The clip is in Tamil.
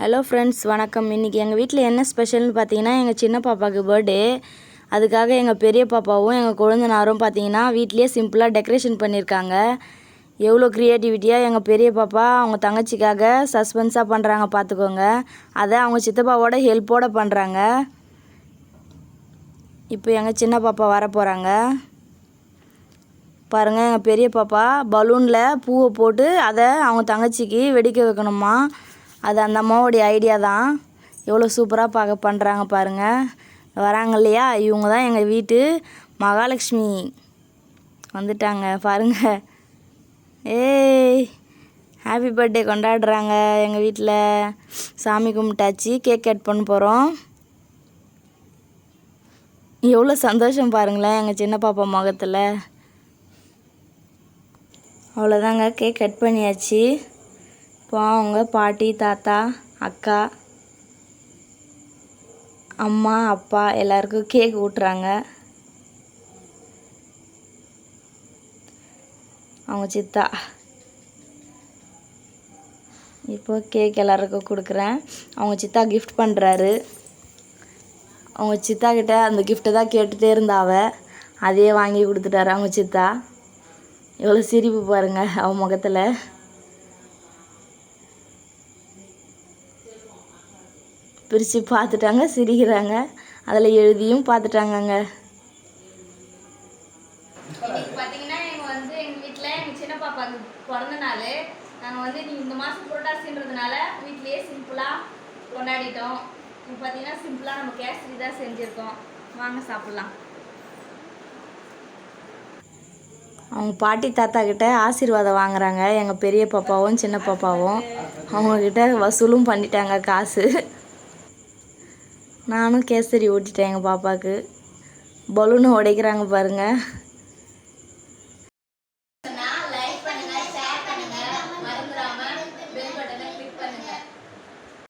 ஹலோ ஃப்ரெண்ட்ஸ் வணக்கம். இன்றைக்கி எங்கள் வீட்டில் என்ன ஸ்பெஷல்னு பார்த்தீங்கன்னா எங்கள் சின்ன பாப்பாவுக்கு பர்த்டே அதுக்காக எங்கள் பெரிய பாப்பாவும் எங்கள் குழந்தைனாரும் பார்த்தீங்கன்னா வீட்லேயே சிம்பிளாக டெக்கரேஷன் பண்ணியிருக்காங்க எவ்வளோ க்ரியேட்டிவிட்டியாக எங்கள் பெரிய பாப்பா அவங்க தங்கச்சிக்காக சஸ்பென்ஸாக பண்ணுறாங்க பார்த்துக்கோங்க அதை அவங்க சித்தப்பாவோட ஹெல்ப்போடு பண்ணுறாங்க இப்போ எங்கள் சின்ன பாப்பா வர போகிறாங்க பாருங்கள் எங்கள் பெரிய பாப்பா பலூனில் பூவை போட்டு அதை அவங்க தங்கச்சிக்கு வெடிக்க வைக்கணுமா? அது அந்த அம்மாவோடைய ஐடியா தான். எவ்வளோ சூப்பராக பார்க்க பண்ணுறாங்க பாருங்கள் வராங்க இல்லையா? இவங்க தான் எங்கள் வீட்டு மகாலட்சுமி. வந்துட்டாங்க பாருங்கள் ஏய் ஹாப்பி பர்த்டே கொண்டாடுறாங்க எங்கள் வீட்டில் சாமி கும்பிட்டாச்சு கேக் கட் பண்ண போகிறோம் எவ்வளோ சந்தோஷம் பாருங்களேன் எங்கள் சின்ன பாப்பா முகத்தில். அவ்வளோதாங்க கேக் கட் பண்ணியாச்சு. அவங்க பாட்டி தாத்தா அக்கா அம்மா அப்பா எல்லாருக்கும் கேக் ஊட்டுறாங்க. அவங்க சித்தா. இப்போ கேக் எல்லாருக்கும் கொடுக்குறேன். அவங்க சித்தா கிஃப்ட் பண்ணுறாரு அவங்க சித்தா கிட்ட அந்த கிஃப்ட்டை தான் கேட்டுகிட்டே இருந்தாவ அதையே வாங்கி கொடுத்துட்டாரு அவங்க சித்தா. எவ்வளோ சிரிப்பு பாருங்கள் அவன் முகத்தில். பிரித்து பார்த்துட்டாங்க சிரிக்கிறாங்க. அதில் எழுதியும் பார்த்துட்டாங்கங்க. பார்த்தீங்கன்னா எங்கள் வந்து எங்கள் வீட்டில் எங்கள் சின்ன பாப்பாவுக்கு பிறந்த நாள். நாங்கள் வந்து நீ இந்த மாதம் புரட்டாசின்றதுனால வீட்லேயே சிம்பிளாக கொண்டாடிட்டோம். இப்போ பார்த்தீங்கன்னா சிம்பிளாக நம்ம கேசரி தான் செஞ்சுருக்கோம். வாங்க சாப்பிட்லாம். அவங்க பாட்டி தாத்தா கிட்ட ஆசீர்வாதம் வாங்குறாங்க. எங்கள் பெரிய பாப்பாவும் சின்ன பாப்பாவும். அவங்கக்கிட்ட வசூலும் பண்ணிட்டாங்க காசு. நானும் கேசரி ஊட்டிட்டேன் எங்கள் பாப்பாவுக்கு. பலூனை உடைக்கிறாங்க பாருங்கள்